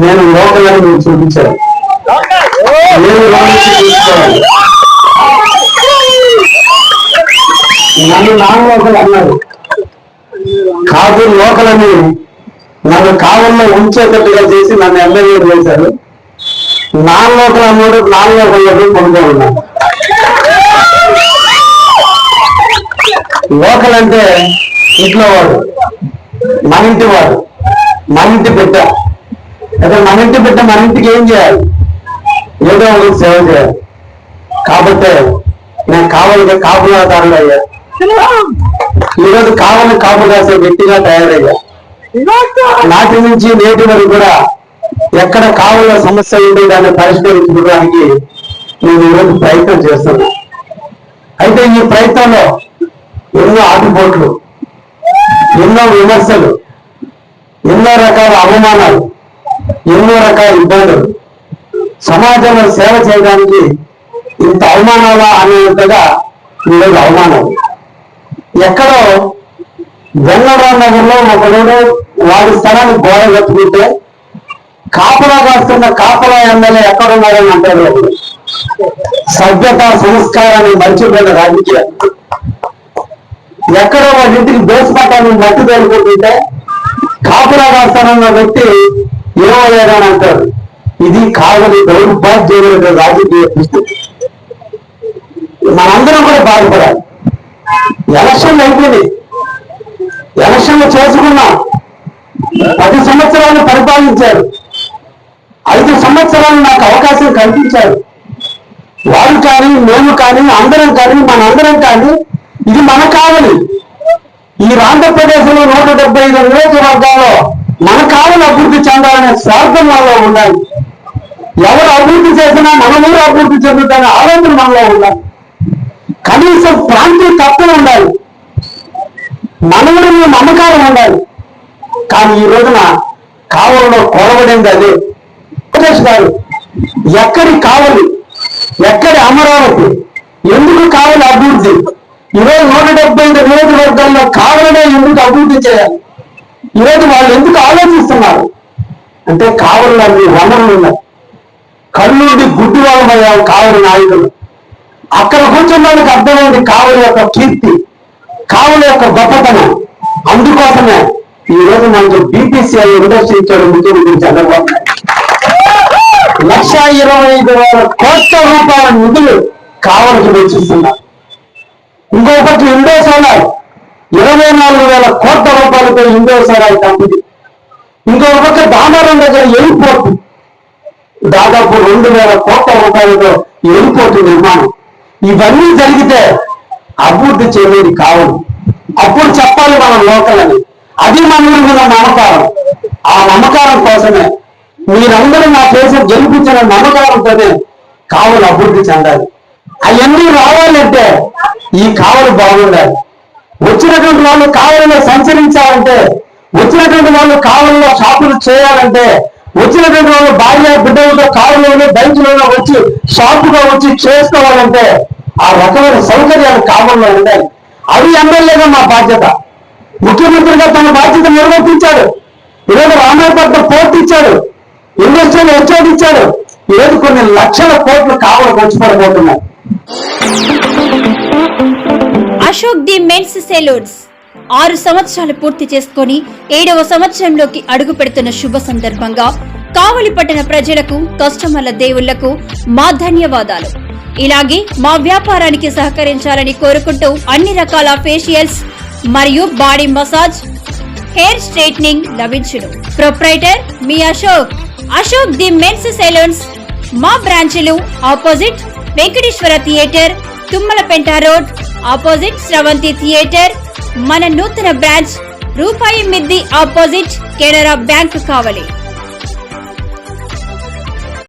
నేను లోకాలను మీకు చూపించాను. నేను చూపించాను. నన్ను నాన్ అన్నారు. కాదు లోకలని నన్ను కాలంలో ఉంచేటట్టుగా చేసి నన్ను ఎమ్మెల్యే చేశారు. నాన్ అన్నాడు నాన్ లోకల్ పొందుతూ ఉన్నాను లోకల్ అంటే ఇంట్లో వాడు మన ఇంటి వాడు మన ఇంటి బిడ్డ. అయితే మన ఇంటి బిడ్డ మన ఇంటికి ఏం చేయాలి? ఏదో ఒకటి సేవ చేయాలి. కాబట్టి నేను కావాలిగా కాపులాదారులు అయ్యా ఈరోజు కావాలి కాపు కాసే వ్యక్తిగా తయారయ్యా. నాటి నుంచి నేటి వరకు కూడా ఎక్కడ కావాల సమస్య ఉంది దాన్ని పరిష్కరించుకోవడానికి నేను ఈరోజు ప్రయత్నం చేస్తున్నాను అయితే ఈ ప్రయత్నంలో ఎన్నో ఆటుపోట్లు ఎన్నో విమర్శలు ఎన్నో రకాల అవమానాలు ఎన్నో రకాల ఇబ్బందులు. సమాజంలో సేవ చేయడానికి ఇంత అవమానాలా అనేంతగా ఈరోజు అవమానం. ఎక్కడో వెంగళరావు నగర్లో ఒకడు వాడి స్థలాన్ని గోడ కట్టుకుంటే కాపలా కాస్తున్న కాపలా ఎమ్మెల్యే ఎక్కడున్నారని అంటారు సభ్యత సంస్కారాన్ని మర్చిపోయిన రాజకీయాలు ఎక్కడో వాళ్ళ ఇంటికి దోసపట్టాన్ని మట్టి తోలుకుంటుంటే కాపులా కాస్తానన్న వ్యక్తి ఏమలేదని అంటారు ఇది కాదని దౌర్భాగ్యమైన రాజకీయ పరిస్థితి మనందరం కూడా బాధపడాలి. ఎలక్షన్ అయిపోయింది. ఎలక్షన్లు చేసుకున్నాం పది సంవత్సరాలు పరిపాలించారు. ఐదు సంవత్సరాలు నాకు అవకాశం కల్పించారు. వారు కానీ మేము కానీ అందరం కానీ మనందరం కానీ ఇది మన కావాలి. ఈ ఆంధ్రప్రదేశ్లో నూట డెబ్బై ఐదు నియోజకవర్గాల్లో మన కాలం అభివృద్ధి చెందాలనే స్వార్థం మనలో ఉండాలి ఎవరు అభివృద్ధి చేసినా మన ఊరు అభివృద్ధి చెందుతానే ఆలోచన మనలో ఉండాలి కనీసం ప్రాంతీయ తత్వం ఉండాలి. మనవుడి మీద ఉండాలి. కానీ ఈ రోజున కావలలో కొలవడింది అదే. లోకేష్ గారు ఎక్కడి కావలి ఎక్కడి అమరావతి ఎందుకు కావాలి అభివృద్ధి? ఈరోజు నూట డెబ్బై ఐదు నియోజకవర్గాల్లో కావాలనే ఎందుకు అభివృద్ధి చేయాలి? ఈరోజు వాళ్ళు ఎందుకు ఆలోచిస్తున్నారు? అంటే కావలిలో అన్ని వనరులు ఉన్నాయి. కళ్ళుండి గుడ్డి వాళ్ళమయ్యారు కావలి నాయకులు. అక్కడ కూర్చున్న వాళ్ళకి అర్థమైంది కావలి యొక్క కీర్తి కావలి యొక్క గొప్పతనం. అందుకోసమే ఈ రోజు మనకు బీపీసీఐ ఇండస్ట్రీ ఇచ్చాడు ముఖ్యమంత్రి చంద్రబాబు లక్ష ఇరవై ఐదు వేల కోట్ల రూపాయల నిధులు కావలికి వెచ్చిస్తున్నారు. ఇంకొకటి ఇండో సోలార్ ఇరవై నాలుగు వేల కోట్ల రూపాయలతో ఇండోసారాయి కంపెనీ ఇంకో పక్క దామరం దగ్గర ఎయిర్పోర్ట్. దాదాపు రెండు వేల కోట్ల రూపాయలతో ఎయిర్పోర్ట్ నిర్మాణం. ఇవన్నీ జరిగితే అభివృద్ధి చేయలేదు కావు అప్పుడు చెప్పాలి మనం లోకల్ అని. అది మన ఉన్న నమ్మకారం. ఆ నమ్మకారం కోసమే. మీరందరూ నా కేసు గెలిపించిన నమ్మకారంతోనే కావలు అభివృద్ధి చెందాలి. అవన్నీ రావాలంటే ఈ కావలు బాగుండాలి. వచ్చినటువంటి వాళ్ళు కావలిలో సంచరించాలంటే వచ్చినటువంటి వాళ్ళు కావలిలో షాపులు చేయాలంటే వచ్చినటువంటి వాళ్ళు భార్య బిడ్డలతో కావలిలోనే బైక్లోనే వచ్చి షాపుగా వచ్చి చేసుకోవాలంటే ఆ రకమైన సౌకర్యాలు కావలిలో ఉండాలి అది ఎమ్మెల్యేగా మా బాధ్యత. ముఖ్యమంత్రిగా తన బాధ్యత నిర్వర్తించాడు. ఈరోజు రామాయపట్నం పోర్టు ఇచ్చాడు. ఇండస్ట్రియల్ హెచ్ఓడి ఇచ్చాడు. ఈరోజు కొన్ని లక్షల కోట్లు కావలి వచ్చి పడబోతున్నాయి అశోక్ ది మెన్స్ సెలూన్స్. ఆరు సంవత్సరాలు పూర్తి చేసుకొని ఏడవ సంవత్సరంలోకి అడుగు పెడుతున్న శుభ సందర్భంగా కావలి పట్టణ ప్రజలకు కస్టమర్ల దేవుళ్ళకు మా ధన్యవాదాలు. ఇలాగే మా వ్యాపారానికి సహకరించాలని కోరుకుంటూ అన్ని రకాల ఫేషియల్స్ మరియు బాడీ మసాజ్ హెయిర్ స్ట్రైట్నింగ్ లభించును. Proprietor me Ashok. Ashok the men's salons మా బ్రాంచ్లు opposite Venkateswara theatre Tummalapenta road opposite Sravanthi theatre. మన నూతన బ్రాంచ్ రూపాయి మిద్ది ఆపోజిట్ కెనరా బ్యాంక్ కావలి.